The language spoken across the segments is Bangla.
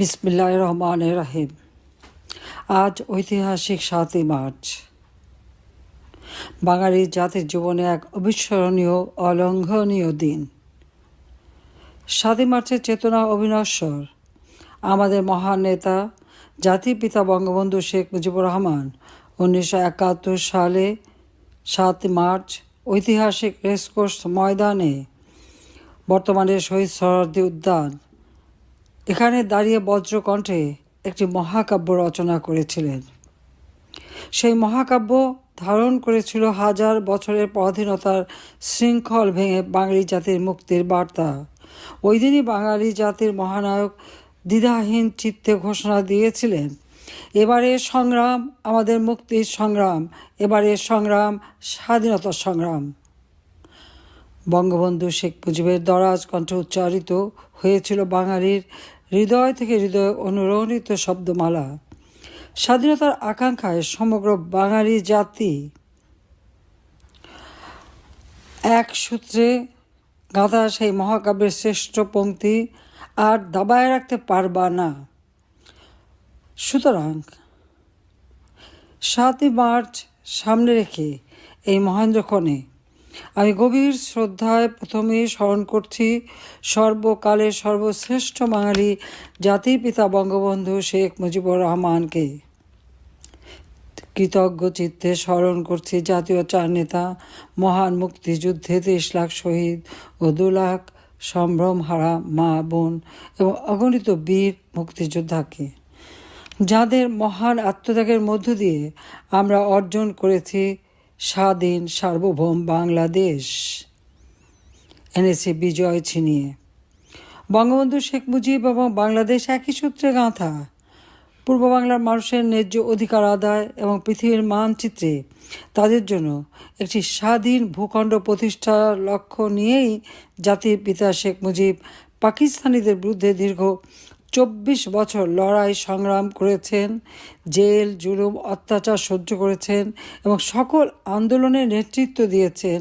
বিসমিল্লাহ রহমান রাহিম। আজ ঐতিহাসিক সাতই মার্চ। বাঙালি জাতির জীবনে এক অবিস্মরণীয়, অলঙ্ঘনীয় দিন। সাতই মার্চের চেতনা অবিনশ্বর। আমাদের মহান নেতা জাতির পিতা বঙ্গবন্ধু শেখ মুজিবুর রহমান উনিশশো একাত্তর সালে সাত মার্চ ঐতিহাসিক রেসকোর্স ময়দানে বর্তমানে শহীদ সরার্দি উদ্যান এখানে দাঁড়িয়ে বজ্রকণ্ঠে একটি মহাকাব্য রচনা করেছিলেন। সেই মহাকাব্য ধারণ করেছিল হাজার বছরের পরাধীনতার শৃঙ্খল ভেঙে বাঙালি জাতির মুক্তির বার্তা। ওই দিনই বাঙালি জাতির মহানায়ক দ্বিধাহীন চিত্তে ঘোষণা দিয়েছিলেন, এবারে সংগ্রাম, আমাদের মুক্তির সংগ্রাম, এবারে সংগ্রাম স্বাধীনতার সংগ্রাম। বঙ্গবন্ধু শেখ মুজিবের দরাজ কণ্ঠে উচ্চারিত হয়েছিল বাঙালির হৃদয় থেকে হৃদয় অনুরণিত শব্দমালা। স্বাধীনতার আকাঙ্ক্ষায় সমগ্র বাঙালি জাতি এক সূত্রে গাঁথা সেই মহাকাব্যের শ্রেষ্ঠ পংক্তি আর দাবায় রাখতে পারবা না। সুতরাং সাতই মার্চ সামনে রেখে এই মহেন্দ্রক্ষণে আমি গভীর শ্রদ্ধায় প্রথমেই স্মরণ করছি, সর্বকালের সর্বশ্রেষ্ঠ বাঙালি জাতির পিতা বঙ্গবন্ধু শেখ মুজিবুর রহমানকে। কৃতজ্ঞ চিত্তে স্মরণ করছি জাতীয় চার নেতা, মহান মুক্তিযুদ্ধে তেইশ লাখ শহীদ ও দু লাখ সম্ভ্রম হারা মা, বোন এবং অগণিত বীর মুক্তিযোদ্ধাকে। যাদের মহান আত্মত্যাগের মধ্য দিয়ে আমরা অর্জন করেছি স্বাধীন সার্বভৌম বাংলাদেশ। এনেছে বিজয় ছিনিয়ে। বঙ্গবন্ধু শেখ মুজিব এবং বাংলাদেশ একই সূত্রে গাঁথা। পূর্ব বাংলার মানুষের ন্যায্য অধিকার আদায় এবং পৃথিবীর মানচিত্রে তাদের জন্য একটি স্বাধীন ভূখণ্ড প্রতিষ্ঠার লক্ষ্য নিয়েই জাতির পিতা শেখ মুজিব পাকিস্তানিদের বিরুদ্ধে দীর্ঘ চব্বিশ বছর লড়াই সংগ্রাম করেছেন, জেল, জুলুম, অত্যাচার সহ্য করেছেন এবং সকল আন্দোলনের নেতৃত্ব দিয়েছেন।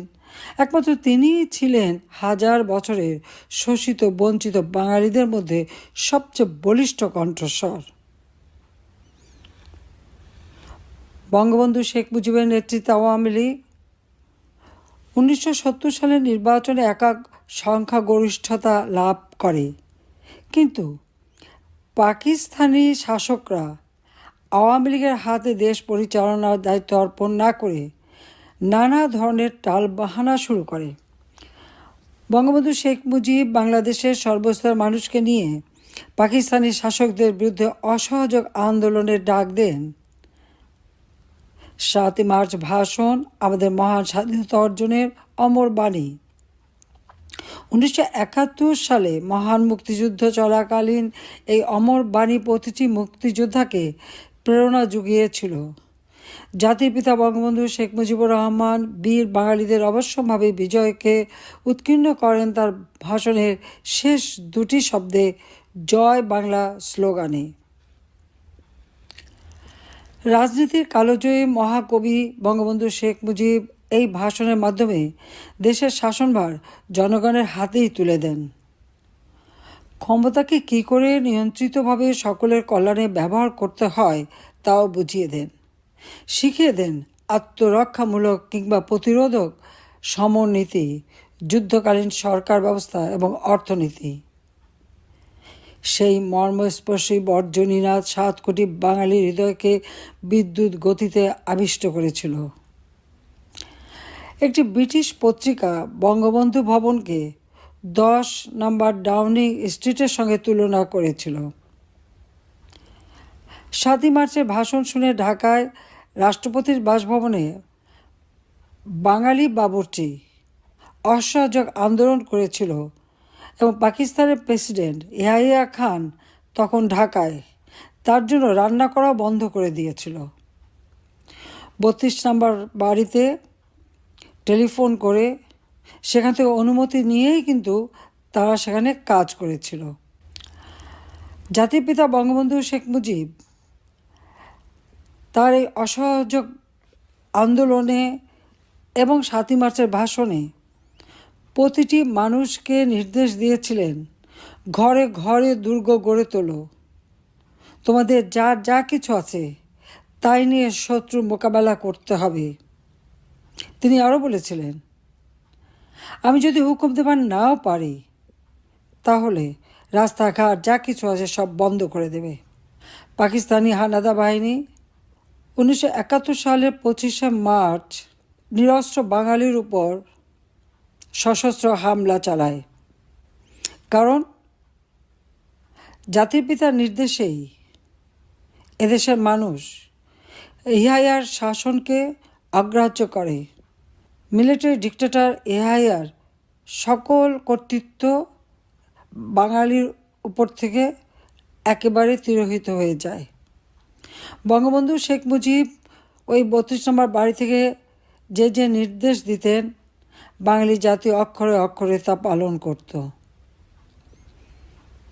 একমাত্র তিনিই ছিলেন হাজার বছরের শোষিত, বঞ্চিত বাঙালিদের মধ্যে সবচেয়ে বলিষ্ঠ কণ্ঠস্বর। বঙ্গবন্ধু শেখ মুজিবের নেতৃত্বে আওয়ামী লীগ। উনিশশো সত্তর সালের নির্বাচনে একাক সংখ্যাগরিষ্ঠতা লাভ করে। কিন্তু পাকিস্তানি শাসকরা আওয়ামী লীগের হাতে দেশ পরিচালনার দায়িত্ব অর্পণ না করে নানা ধরনের টাল বাহানা শুরু করে। বঙ্গবন্ধু শেখ মুজিব বাংলাদেশের সর্বস্তর মানুষকে নিয়ে পাকিস্তানি শাসকদের বিরুদ্ধে অসহযোগ আন্দোলনের ডাক দেন। সাতই মার্চ ভাষণ, আমাদের মহান স্বাধীনতা অর্জনের অমর বাণী। উনিশশো একাত্তর সালে মহান মুক্তিযুদ্ধ চলাকালীন এই অমর বাণী প্রতিটি মুক্তিযোদ্ধাকে প্রেরণা জুগিয়েছিল। জাতির পিতা বঙ্গবন্ধু শেখ মুজিবুর রহমান বীর বাঙালিদের অবশ্যভাবে বিজয়কে উৎকীর্ণ করেন তার ভাষণের শেষ দুটি শব্দে জয় বাংলা স্লোগানে। রাজনীতির কালোজয়ী মহাকবি বঙ্গবন্ধু শেখ মুজিব এই ভাষণের মাধ্যমে দেশের শাসনভার জনগণের হাতেই তুলে দেন। ক্ষমতাকে কী করে নিয়ন্ত্রিতভাবে সকলের কল্যাণে ব্যবহার করতে হয় তাও বুঝিয়ে দেন। শিখিয়ে দেন আত্মরক্ষামূলক কিংবা প্রতিরোধক সমরনীতি যুদ্ধকালীন সরকার ব্যবস্থা এবং অর্থনীতি। সেই মর্মস্পর্শী বর্জনীনাথ সাত কোটি বাঙালির হৃদয়কে বিদ্যুৎ গতিতে আবিষ্ট করেছিল। একটি ব্রিটিশ পত্রিকা বঙ্গবন্ধু ভবনকে দশ নম্বর ডাউনিং স্ট্রিটের সঙ্গে তুলনা করেছিল। সাতই মার্চের ভাষণ শুনে ঢাকায় রাষ্ট্রপতির বাসভবনে বাঙালি বাবুর্চি অসহযোগ আন্দোলন করেছিল এবং পাকিস্তানের প্রেসিডেন্ট ইয়াহিয়া খান তখন ঢাকায় তার জন্য রান্না করা বন্ধ করে দিয়েছিল। বত্রিশ নম্বর বাড়িতে টেলিফোন করে সেখান থেকে অনুমতি নিয়েই কিন্তু তারা সেখানে কাজ করেছিল। জাতির পিতা বঙ্গবন্ধু শেখ মুজিব তার এই অসহযোগ আন্দোলনে এবং সাতই মার্চের ভাষণে প্রতিটি মানুষকে নির্দেশ দিয়েছিলেন, ঘরে ঘরে দুর্গ গড়ে তোলো। তোমাদের যার যা কিছু আছে তাই নিয়ে শত্রু মোকাবেলা করতে হবে। তিনি আরও বলেছিলেন, আমি যদি হুকুম দেবার নাও পারি, তাহলে রাস্তাঘাট যা কিছু আছে সব বন্ধ করে দেবে। পাকিস্তানি হানাদা বাহিনী উনিশশো একাত্তর সালের পঁচিশে মার্চ নিরস্ত্র বাঙালির উপর সশস্ত্র হামলা চালায়। কারণ জাতির পিতার নির্দেশেই এদেশের মানুষ ইহাইয়ার শাসনকে অগ্রাহ্য করে। মিলিটারি ডিক্টেটর এহাইয়ার সকল কর্তৃত্ব বাঙালির উপর থেকে একেবারে তিরোহিত হয়ে যায়। বঙ্গবন্ধু শেখ মুজিব ওই বত্রিশ নম্বর বাড়ি থেকে যে যে নির্দেশ দিতেন, বাঙালি জাতি অক্ষরে অক্ষরে তা পালন করত।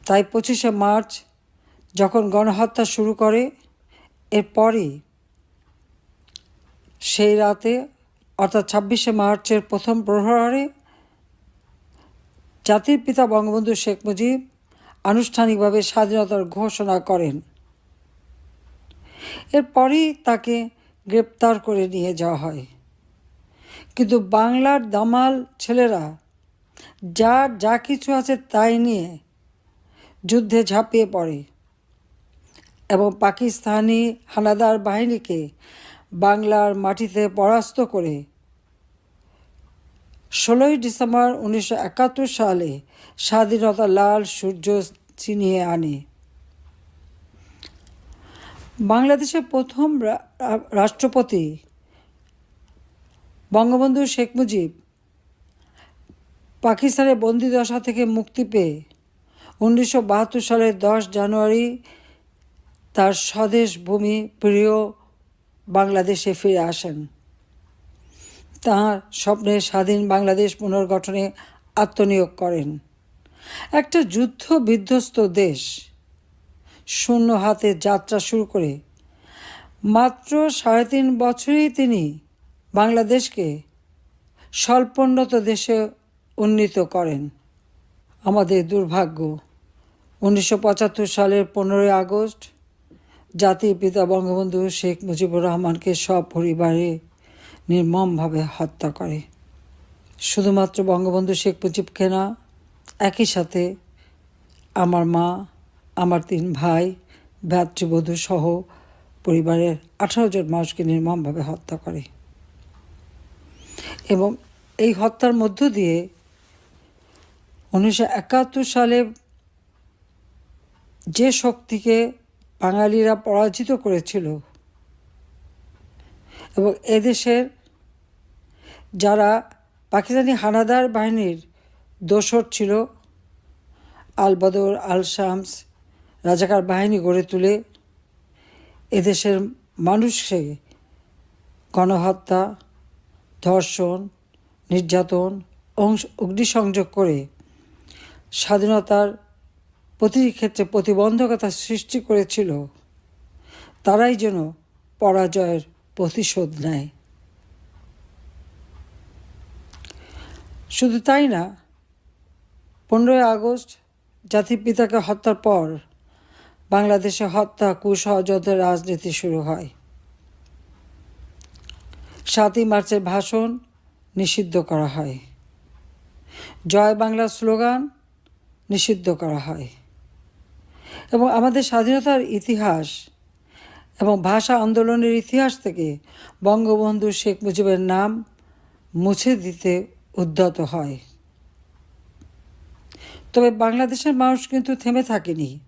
তাই পঁচিশে মার্চ যখন গণহত্যা শুরু করে, এরপরই সেই রাতে অর্থাৎ ছাব্বিশে মার্চের প্রথম প্রহরে জাতির পিতা বঙ্গবন্ধু শেখ মুজিব আনুষ্ঠানিকভাবে স্বাধীনতার ঘোষণা করেন। এরপরই তাকে গ্রেপ্তার করে নিয়ে যাওয়া হয়। কিন্তু বাংলার দামাল ছেলেরা যা যা কিছু আছে তাই নিয়ে যুদ্ধে ঝাঁপিয়ে পড়ে এবং পাকিস্তানি হানাদার বাহিনীকে বাংলার মাটিতে পরাস্ত করে। ষোলোই ডিসেম্বর উনিশশো একাত্তর সালে স্বাধীনতা লাল সূর্য চিনিয়ে আনে। বাংলাদেশের প্রথম রাষ্ট্রপতি বঙ্গবন্ধু শেখ মুজিব পাকিস্তানের বন্দিদশা থেকে মুক্তি পেয়ে উনিশশো বাহাত্তর সালের দশ জানুয়ারি তার স্বদেশ ভূমি প্রিয় বাংলাদেশে ফিরে আসেন। তাঁর স্বপ্নে স্বাধীন বাংলাদেশ পুনর্গঠনে আত্মনিয়োগ করেন। একটা যুদ্ধ বিধ্বস্ত দেশ। শূন্য হাতে যাত্রা শুরু করে। মাত্র সাড়ে তিন বছরেই তিনি বাংলাদেশকে স্বল্পোন্নত দেশে উন্নীত করেন। আমাদের দুর্ভাগ্য, উনিশশো পঁচাত্তর সালের পনেরোই আগস্ট জাতির পিতা বঙ্গবন্ধু শেখ মুজিবুর রহমানকে সব পরিবারে নির্মমভাবে হত্যা করে। শুধুমাত্র বঙ্গবন্ধু শেখ মুজিবকে না, একই সাথে আমার মা, আমার তিন ভাই ভ্রাতৃবধূ সহ পরিবারের আঠারো জন মানুষকে নির্মমভাবে হত্যা করে। এবং এই হত্যার মধ্য দিয়ে উনিশশো একাত্তর সালে যে শক্তিকে বাঙালিরা পরাজিত করেছিল। এবং এদেশের যারা পাকিস্তানি হানাদার বাহিনীর দোসর ছিল আল বদর আল শামস রাজাকার বাহিনী গড়ে তুলে এদেশের মানুষকে গণহত্যা, ধর্ষণ, নির্যাতন অংশ- অগ্নিসংযোগ করে স্বাধীনতার প্রতিটি ক্ষেত্রে প্রতিবন্ধকতা সৃষ্টি করেছিল, তারাই যেন পরাজয়ের প্রতিশোধ নেয়। শুধু তাই না, পনেরোই আগস্ট জাতির পিতাকে হত্যার পর বাংলাদেশে হত্যা কুসহযুদ্ধের রাজনীতি শুরু হয়। সাতই মার্চের ভাষণ নিষিদ্ধ করা হয়। জয় বাংলা স্লোগান নিষিদ্ধ করা হয়। এবং আমাদের স্বাধীনতার ইতিহাস এবং ভাষা আন্দোলনের ইতিহাস থেকে বঙ্গবন্ধু শেখ মুজিবের নাম মুছে দিতে উদ্যত হয়। তবে বাংলাদেশের মানুষ কিন্তু থেমে থাকেনি।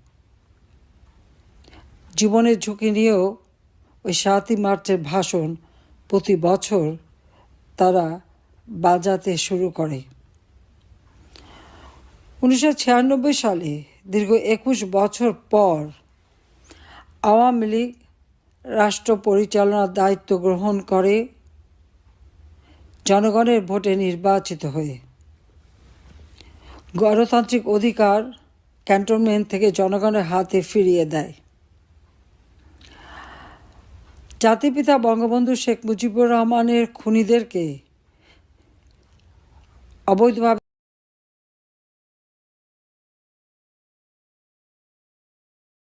জীবনের ঝুঁকি নিয়েও ওই সাতই মার্চের ভাষণ প্রতি বছর তারা বাজাতে শুরু করে। উনিশশো ছিয়ানব্বই সালে দীর্ঘ একুশ বছর পর আওয়ামী লীগ রাষ্ট্র পরিচালনার দায়িত্ব গ্রহণ করে জনগণের ভোটে নির্বাচিত হয়ে। গণতান্ত্রিক অধিকার ক্যান্টনমেন্ট থেকে জনগণের হাতে ফিরিয়ে দেয়। জাতিপিতা বঙ্গবন্ধু শেখ মুজিবুর রহমানের খুনিদেরকে অবৈধভাবে